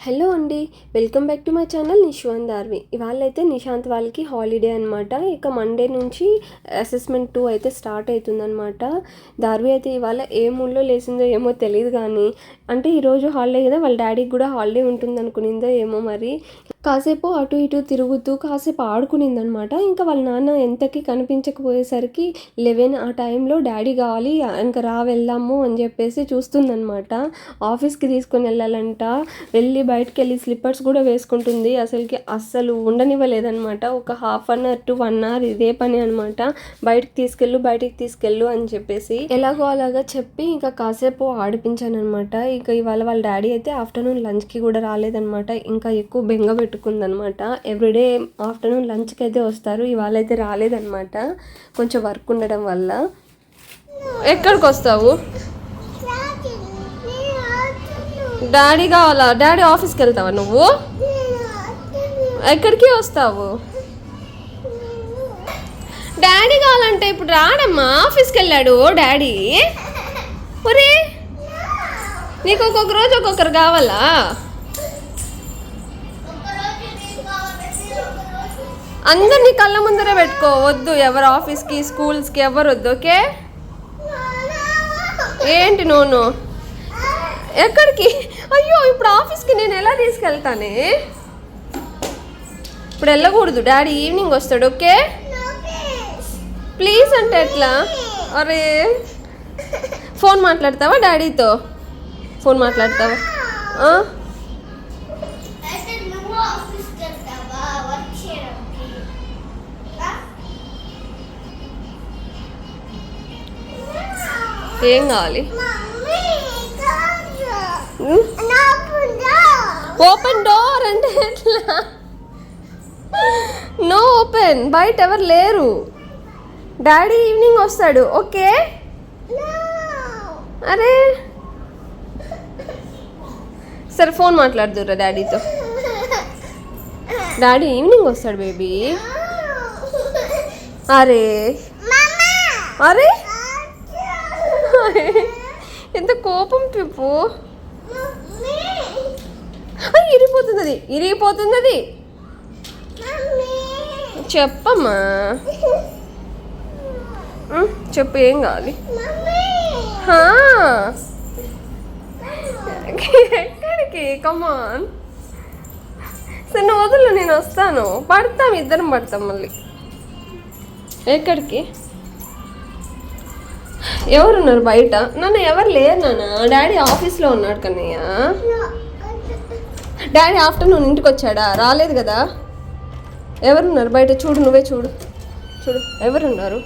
Hello అండి welcome back to my channel Nishwan Darvi. ఇవాళ అయితే నిశాంత్ వాళ్ళకి హాలిడే అనమాట ఇక మండే నుంచి అసెస్మెంట్ టూ అయితే స్టార్ట్ అవుతుందన్నమాట దార్వి అయితే ఇవాళ ఏ మూడ్లో లేసిందో ఏమో తెలియదు కానీ అంటే ఈరోజు హాలిడే కదా వాళ్ళ డాడీకి కూడా హాలిడే ఉంటుంది అనుకునిందో ఏమో మరి. కాసేపు అటు ఇటు తిరుగుతూ కాసేపు ఆడుకునిందనమాట. ఇంకా వాళ్ళ నాన్న ఎంతకి కనిపించకపోయేసరికి లెవెన్ ఆ టైంలో డాడీ కావాలి ఇంకా రా వెళ్దాము అని చెప్పేసి చూస్తుందనమాట. ఆఫీస్కి తీసుకొని వెళ్ళాలంట. వెళ్ళి బయటకు వెళ్ళి స్లిప్పర్స్ కూడా వేసుకుంటుంది. అసలుకి అస్సలు ఉండనివ్వలేదనమాట. ఒక half an hour to one hour ఇదే పని అనమాట. బయటకు తీసుకెళ్ళు బయటికి తీసుకెళ్ళు అని చెప్పేసి ఎలాగో అలాగా చెప్పి ఇంకా కాసేపు ఆడిపించాను అనమాట ఇక ఇవాళ వాళ్ళ డాడీ అయితే ఆఫ్టర్నూన్ లంచ్కి కూడా రాలేదనమాట. ఇంకా ఎక్కువ బెంగ పెట్టుకుందనమాట. ఎవ్రీడే ఆఫ్టర్నూన్ లంచ్కి అయితే వస్తారు. ఇవాళ అయితే రాలేదనమాట. కొంచెం వర్క్ ఉండడం వల్ల. ఎక్కడికి వస్తావు డాడీ కావాలా? డాడీ ఆఫీస్కి వెళ్తావా నువ్వు? ఎక్కడికి వస్తావు? డాడీ కావాలంటే ఇప్పుడు రాడమ్మా. ఆఫీస్కి వెళ్ళాడు డాడీ ఒరే నీకు ఒక్కొక్క రోజు ఒక్కొక్కరు కావాలా? అందరినీ కళ్ళ ముందరే పెట్టుకో. వద్దు ఎవరు ఆఫీస్కి స్కూల్స్కి ఎవరు వద్దు ఓకే? ఏంటి నూను? ఎక్కడికి? అయ్యో ఇప్పుడు ఆఫీస్కి నేను ఎలా తీసుకెళ్తానే? ఇప్పుడు వెళ్ళకూడదు. డాడీ ఈవినింగ్ వస్తాడు ఓకే? ప్లీజ్ అంటే ఎట్లా? అరే ఫోన్ మాట్లాడతావా డాడీతో? ఫోన్ మాట్లాడతావా? ఏం కావాలి. ఓపెన్ డోర్ అంటే ఎట్లా? నో ఓపెన్ బయట ఎవరు లేరు. డాడీ ఈవినింగ్ వస్తాడు. ఓకే. అరే. సరే ఫోన్ మాట్లాడుతురా డాడీతో డాడీ ఈవినింగ్ వస్తాడు బేబీ అరే. అరే ఎంత కోపం పిప్పు ఇరిగిపోతుంది అది ఇరిగిపోతుంది అది. చెప్పమ్మా. చెప్పు ఏం కావాలి. ఎక్కడికి? కమాన్ సరే వదులు నేను వస్తాను. పడతాం ఇద్దరం పడతాం మళ్ళీ. ఎక్కడికి? ఎవరున్నారు బయట నన్ను ఎవరు లేరు నాన్న డాడీ ఆఫీస్లో ఉన్నాడు కన్నయ్య డాడీ ఆఫ్టర్నూన్ ఇంటికి వచ్చాడా రాలేదు కదా ఎవరున్నారు బయట చూడు నువ్వే చూడు చూడు ఎవరున్నారు?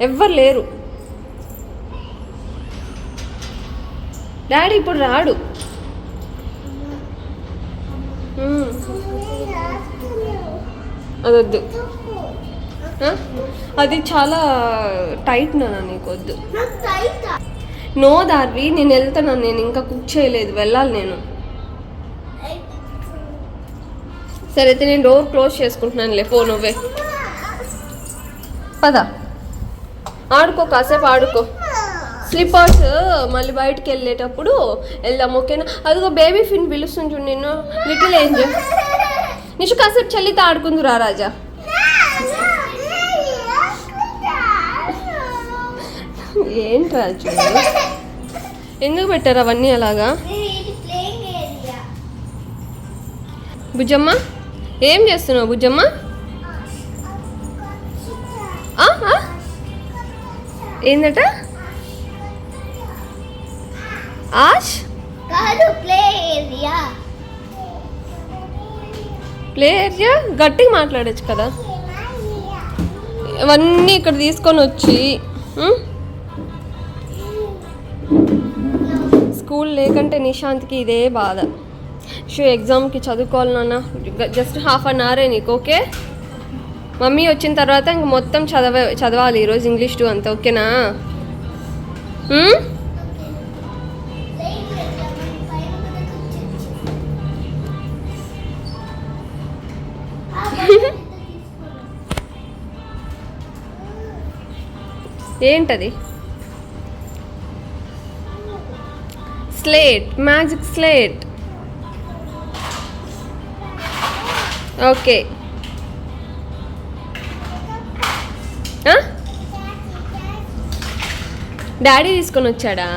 ఎవ్వరు లేరు డాడీ ఇప్పుడు రాడు. అదొద్దు? అది చాలా టైట్ నాన్న నీకు వద్దు. నో దార్వి నేను వెళ్తాను నేను ఇంకా కుక్ చేయలేదు వెళ్ళాలి నేను. సరే అయితే నేను డోర్ క్లోజ్ చేసుకుంటున్నానులే ఫోన్ నువ్వే. పద. ఆడుకో కాసేపు ఆడుకో. స్లిప్పర్స్ మళ్ళీ బయటికి వెళ్ళేటప్పుడు వెళ్దాం ఓకేనా? అదిగో బేబీ ఫిన్ పిలుస్తుంది చూడు నేను లిటిల్ ఏంజల్ నిషు కాసేపు చల్లితో ఆడుకుందురా రాజా. ఏంటి రాజు ఎందుకు పెట్టారు అవన్నీ అలాగా? బుజ్జమ్మ ఏం చేస్తున్నావు బుజ్జమ్మ? ఆ? ఏందట? ఆష్? కాదు ప్లే ఏరియా. Play area? గట్టిగా మాట్లాడచ్చు కదా. ఇవన్నీ ఇక్కడ తీసుకొని వచ్చి? స్కూల్ లేకంటే నిశాంత్కి ఇదే బాధ. షూ ఎగ్జామ్కి చదువుకోవాలి నాన్న జస్ట్ హాఫ్ అన్ అవరే నీకు ఓకే? మమ్మీ వచ్చిన తర్వాత ఇంక మొత్తం చదవ చదవాలి ఈరోజు ఇంగ్లీష్ టూ అంతా ఓకేనా? ఏంటది? Slate magic slate okay daddy తీసుకొని వచ్చాడా?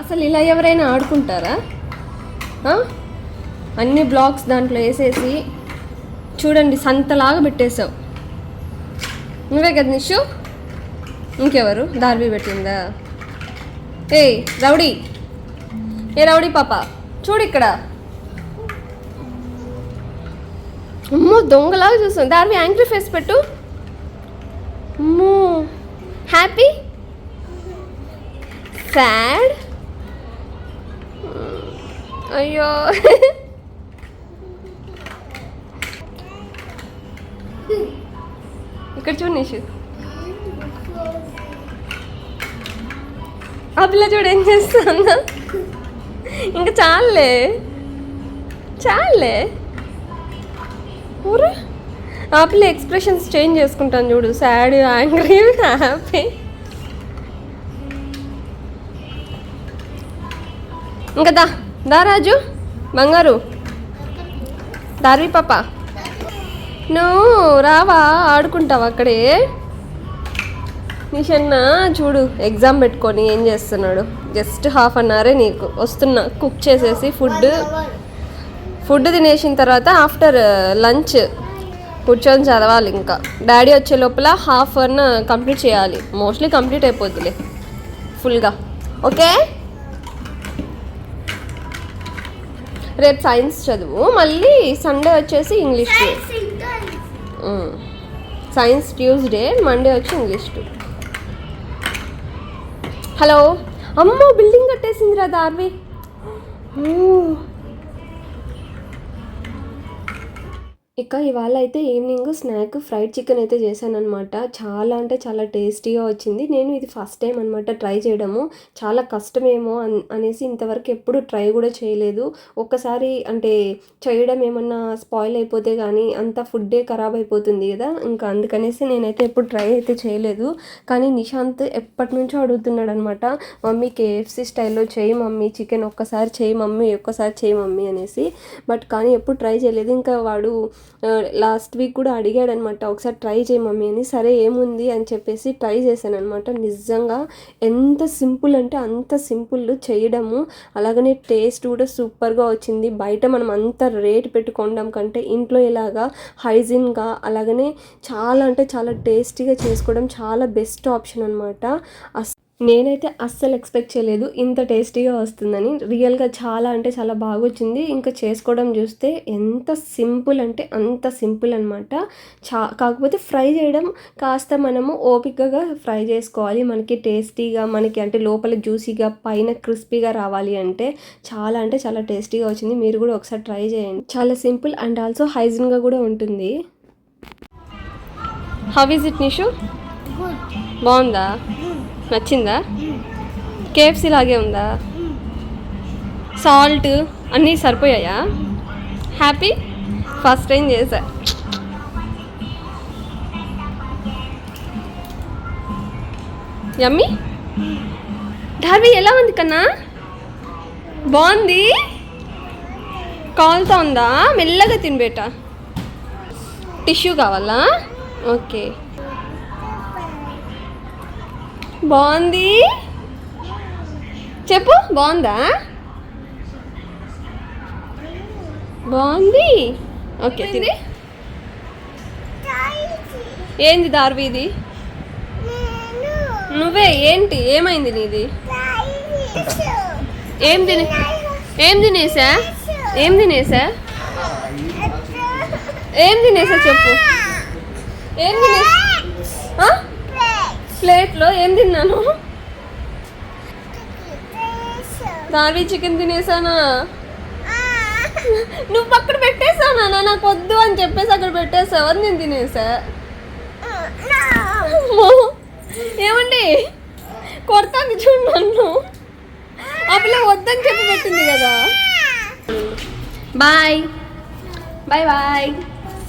అసలు ఇలా ఎవరైనా ఆడుకుంటారా? అన్ని బ్లాక్స్ దాంట్లో వేసేసి చూడండి సంతలాగా పెట్టేశావు. నువ్వే కదా నిషు? ఇంకెవరు? దార్వి పెట్టిందా? ఏ రౌడీ. ఏ రౌడీ పాప? చూడు ఇక్కడ. అమ్మో దొంగలాగా చూస్తాం దార్వి యాంగ్రీ ఫేస్ పెట్టు. అమ్మో. హ్యాపీ సాడ్ అయ్యో. ఇక్కడ చూడు నిషు ఆ పిల్ల చూడు ఏం చేస్తుందా. ఇంకా చాలే. చాలే. ఊరు. ఆ పిల్ల ఎక్స్ప్రెషన్స్ చేంజ్ చేసుకుంటాను చూడు. సాడ్ యాంగ్రీ హ్యాపీ ఇంకా దా దా రాజు బంగారు. దారి పాప. నువ్వు రావా? ఆడుకుంటావు అక్కడే? నిషన్న చూడు ఎగ్జామ్ పెట్టుకొని ఏం చేస్తున్నాడు? జస్ట్ హాఫ్ అన్ అవరే నీకు. వస్తున్నా కుక్ చేసేసి ఫుడ్ ఫుడ్ తినేసిన తర్వాత ఆఫ్టర్ uh, లంచ్ కూర్చొని చదవాలి ఇంకా. డాడీ వచ్చే లోపల హాఫ్ అన్ కంప్లీట్ చేయాలి. మోస్ట్లీ కంప్లీట్ అయిపోద్దిలే ఫుల్గా. ఓకే? రేపు సైన్స్ చదువు మళ్ళీ సండే వచ్చేసి English. Too science Tuesday Monday వచ్చి ఇంగ్లీష్ టూ హలో అమ్మో బిల్డింగ్ కట్టేసిందిరా దార్వి. ఇక ఇవాళ అయితే ఈవినింగ్ స్నాక్ ఫ్రైడ్ చికెన్ అయితే చేశానమాట చాలా అంటే చాలా టేస్టీగా వచ్చింది. నేను ఇది ఫస్ట్ టైం అనమాట ట్రై చేయడము. చాలా కష్టమేమో అనేసి ఇంతవరకు ఎప్పుడు ట్రై కూడా చేయలేదు. ఒక్కసారి అంటే చేయడం ఏమన్నా స్పాయిల్ అయిపోతే కానీ అంత ఫుడ్డే ఖరాబ్ అయిపోతుంది కదా. ఇంకా అందుకనేసి నేనైతే ఎప్పుడు ట్రై అయితే చేయలేదు. కానీ నిశాంత్ ఎప్పటి నుంచో అడుగుతున్నాడు అనమాట మమ్మీ కేఎఫ్సీ స్టైల్లో చేయి మమ్మీ చికెన్ ఒక్కసారి చేయి మమ్మీ ఒక్కసారి చేయి మమ్మీ అనేసి. బట్ కానీ ఎప్పుడు ట్రై చేయలేదు. ఇంకా వాడు లాస్ట్ వీక్ కూడా అడిగాడు అనమాట ఒకసారి ట్రై చేయి మమ్మీ అని సరే ఏముంది? అని చెప్పేసి ట్రై చేశానమాట నిజంగా ఎంత సింపుల్ అంటే అంత సింపుల్ చేయడము అలాగనే టేస్ట్ కూడా సూపర్గా వచ్చింది. బయట మనం అంత రేట్ పెట్టుకోవడం కంటే ఇంట్లో ఇలాగా హైజీన్గా అలాగనే చాలా అంటే చాలా టేస్టీగా చేసుకోవడం చాలా బెస్ట్ ఆప్షన్ అనమాట. అస్ నేనైతే అస్సలు ఎక్స్పెక్ట్ చేయలేదు. ఇంత టేస్టీగా వస్తుందని. రియల్గా చాలా అంటే చాలా బాగా వచ్చింది ఇంకా చేసుకోవడం చూస్తే ఎంత సింపుల్ అంటే అంత సింపుల్ అనమాట చా కాకపోతే ఫ్రై చేయడం కాస్త మనము ఓపికగా ఫ్రై చేసుకోవాలి. మనకి టేస్టీగా మనకి అంటే లోపల జ్యూసీగా పైన క్రిస్పీగా రావాలి అంటే చాలా అంటే చాలా టేస్టీగా వచ్చింది. మీరు కూడా ఒకసారి ట్రై చేయండి. చాలా సింపుల్ అండ్ ఆల్సో హైజీన్గా కూడా ఉంటుంది. హౌ ఇస్ ఇట్ నిషు బాగుందా? నచ్చిందా? కేఎఫ్సీ లాగే ఉందా? సాల్ట్ అన్నీ సరిపోయాయా? హ్యాపీ ఫస్ట్ టైం చేశా యమ్మీ డార్వి ఎలా ఉంది కన్నా? బాగుంది? కాల్తో ఉందా? మెల్లగా తినబేట టిష్యూ కావాలా? ఓకే బాగుంది? చెప్పు బాగుందా? బాగుంది? ఓకే తిని. ఏంది దార్వి ఇది? నువ్వే ఏంటి? ఏమైంది నీది? ఏం తిని ఏం తినేసా? ఏం తినేసా? ఏం తినేసా చెప్పు? ఏం తినేసా? ప్లేట్లో ఏం తిన్నాను? దార్వి చికెన్ తినేసానా? నువ్వు అక్కడ పెట్టేసానా? నాకు వద్దు అని చెప్పేసి అక్కడ పెట్టేసావు అది నేను తినేసా. ఏమండి? కొడతాను చూడు నన్ను. పిల్ల వద్దని చెప్పి పెట్టింది కదా. Bye. Bye bye.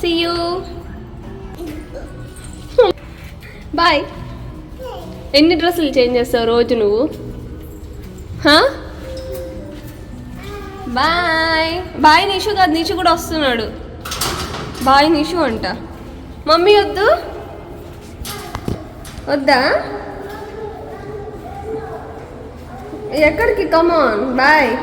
See you bye. ఎన్ని డ్రెస్సులు చేంజ్ చేస్తావు రోజు నువ్వు? బాయ్. బాయ్ నిషు కాదు నిషు కూడా వస్తున్నాడు. బాయ్ నిషు అంట. మమ్మీ వద్దు. వద్దా? ఎక్కడికి? Come on boy